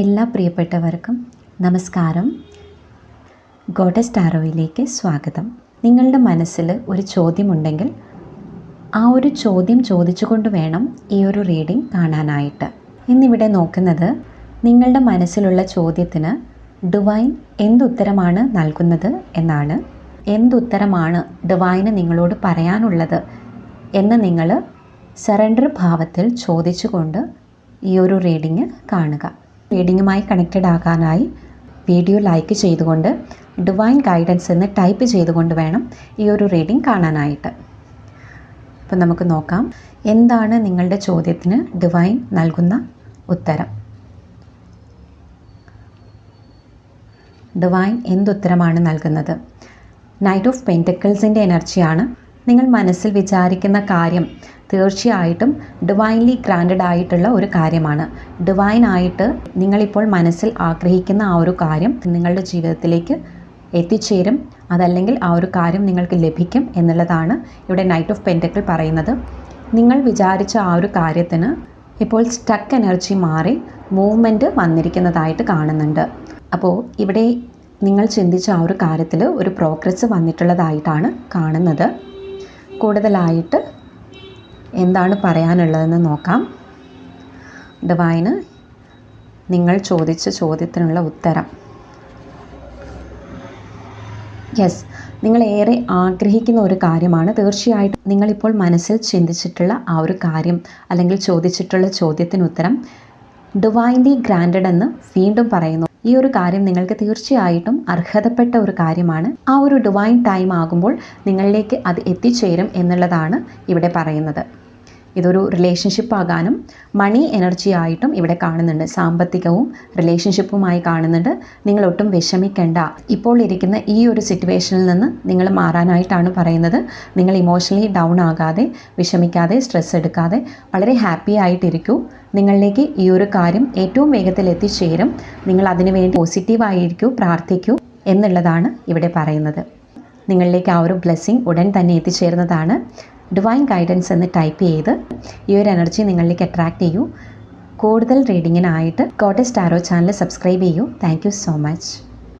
എല്ലാ പ്രിയപ്പെട്ടവർക്കും നമസ്കാരം. ഗോഡസ് ടാറോയിലേക്ക് സ്വാഗതം. നിങ്ങളുടെ മനസ്സിൽ ഒരു ചോദ്യമുണ്ടെങ്കിൽ ആ ഒരു ചോദ്യം ചോദിച്ചുകൊണ്ട് വേണം ഈ ഒരു റീഡിംഗ് കാണാനായിട്ട്. ഇന്നിവിടെ നോക്കുന്നത് നിങ്ങളുടെ മനസ്സിലുള്ള ചോദ്യത്തിന് ഡിവൈൻ എന്തുത്തരമാണ് നൽകുന്നത് എന്നാണ്. എന്തുത്തരമാണ് ഡിവൈന് നിങ്ങളോട് പറയാനുള്ളത് എന്ന് നിങ്ങൾ സറണ്ടർ ഭാവത്തിൽ ചോദിച്ചുകൊണ്ട് ഈ ഒരു റീഡിങ് കാണുക. റീഡിങ്ങുമായി കണക്റ്റഡ് ആകാനായി വീഡിയോ ലൈക്ക് ചെയ്തുകൊണ്ട് ഡിവൈൻ ഗൈഡൻസ് എന്ന് ടൈപ്പ് ചെയ്തുകൊണ്ട് വേണം ഈ ഒരു റീഡിംഗ് കാണാനായിട്ട്. അപ്പോൾ നമുക്ക് നോക്കാം. എന്താണ് നിങ്ങളുടെ ചോദ്യത്തിന് ഡിവൈൻ നൽകുന്ന ഉത്തരം? ഡിവൈൻ എന്തുത്തരമാണ് നൽകുന്നത്? നൈറ്റ് ഓഫ് പെന്റക്കിൾസിന്റെ എനർജിയാണ് നിങ്ങൾ മനസ്സിൽ വിചാരിക്കുന്ന കാര്യം തീർച്ചയായിട്ടും ഡിവൈൻലി ഗ്രാൻഡഡ് ആയിട്ടുള്ള ഒരു കാര്യമാണ്. ഡിവൈൻ ആയിട്ട് നിങ്ങളിപ്പോൾ മനസ്സിൽ ആഗ്രഹിക്കുന്ന ആ ഒരു കാര്യം നിങ്ങളുടെ ജീവിതത്തിലേക്ക് എത്തിച്ചേരും. അതല്ലെങ്കിൽ ആ ഒരു കാര്യം നിങ്ങൾക്ക് ലഭിക്കും എന്നുള്ളതാണ് ഇവിടെ നൈറ്റ് ഓഫ് പെന്റക്കിൾ പറയുന്നത്. നിങ്ങൾ വിചാരിച്ച ആ ഒരു കാര്യത്തിന് ഇപ്പോൾ സ്റ്റക്ക് എനർജി മാറി മൂവ്മെന്റ് വന്നിരിക്കുന്നതായിട്ട് കാണുന്നുണ്ട്. അപ്പോൾ ഇവിടെ നിങ്ങൾ ചിന്തിച്ച ആ ഒരു കാര്യത്തിൽ ഒരു പ്രോഗ്രസ് വന്നിട്ടുള്ളതായിട്ടാണ് കാണുന്നത്. കൂടുതലായിട്ട് എന്താണ് പറയാനുള്ളതെന്ന് നോക്കാം. ഡിവൈന് നിങ്ങൾ ചോദിച്ച ചോദ്യത്തിനുള്ള ഉത്തരം. യെസ് നിങ്ങൾ ഏറെ ആഗ്രഹിക്കുന്ന ഒരു കാര്യമാണ്. തീർച്ചയായിട്ടും നിങ്ങളിപ്പോൾ മനസ്സിൽ ചിന്തിച്ചിട്ടുള്ള ആ ഒരു കാര്യം അല്ലെങ്കിൽ ചോദിച്ചിട്ടുള്ള ചോദ്യത്തിന് ഉത്തരം ഡിവൈൻലി ഗ്രാൻഡഡ് എന്ന് വീണ്ടും പറയുന്നു. ഈ ഒരു കാര്യം നിങ്ങൾക്ക് തീർച്ചയായിട്ടും അർഹതപ്പെട്ട ഒരു കാര്യമാണ്. ആ ഒരു ഡിവൈൻ ടൈം ആകുമ്പോൾ നിങ്ങളിലേക്ക് അത് എത്തിച്ചേരും എന്നുള്ളതാണ് ഇവിടെ പറയുന്നത്. ഇതൊരു റിലേഷൻഷിപ്പ് ആകാനും മണി എനർജി ആയിട്ടും ഇവിടെ കാണുന്നുണ്ട്. സാമ്പത്തികവും റിലേഷൻഷിപ്പുമായി കാണുന്നുണ്ട്. നിങ്ങൾ ഒട്ടും വിഷമിക്കേണ്ട. ഇപ്പോൾ ഇരിക്കുന്ന ഈ ഒരു സിറ്റുവേഷനിൽ നിന്ന് നിങ്ങൾ മാറാനായിട്ടാണ് പറയുന്നത്. നിങ്ങൾ ഇമോഷണലി ഡൗൺ ആകാതെ വിഷമിക്കാതെ സ്ട്രെസ് എടുക്കാതെ വളരെ ഹാപ്പി ആയിട്ടിരിക്കൂ. നിങ്ങളിലേക്ക് ഈ ഒരു കാര്യം ഏറ്റവും വേഗത്തിൽ എത്തിച്ചേരും. നിങ്ങൾ അതിനുവേണ്ടി പോസിറ്റീവായിരിക്കൂ പ്രാർത്ഥിക്കൂ എന്നുള്ളതാണ് ഇവിടെ പറയുന്നത്. നിങ്ങളിലേക്ക് ആ ഒരു ബ്ലെസ്സിങ് ഉടൻ തന്നെ എത്തിച്ചേരുന്നതാണ്. ഡിവൈൻ ഗൈഡൻസ് എന്ന് ടൈപ്പ് ചെയ്ത് ഈ ഒരു എനർജി നിങ്ങളിലേക്ക് അട്രാക്റ്റ് ചെയ്യൂ. കൂടുതൽ റീഡിങ്ങിനായിട്ട് കോട്ടസ് ടാരോ ചാനൽ സബ്സ്ക്രൈബ് ചെയ്യൂ. Thank so much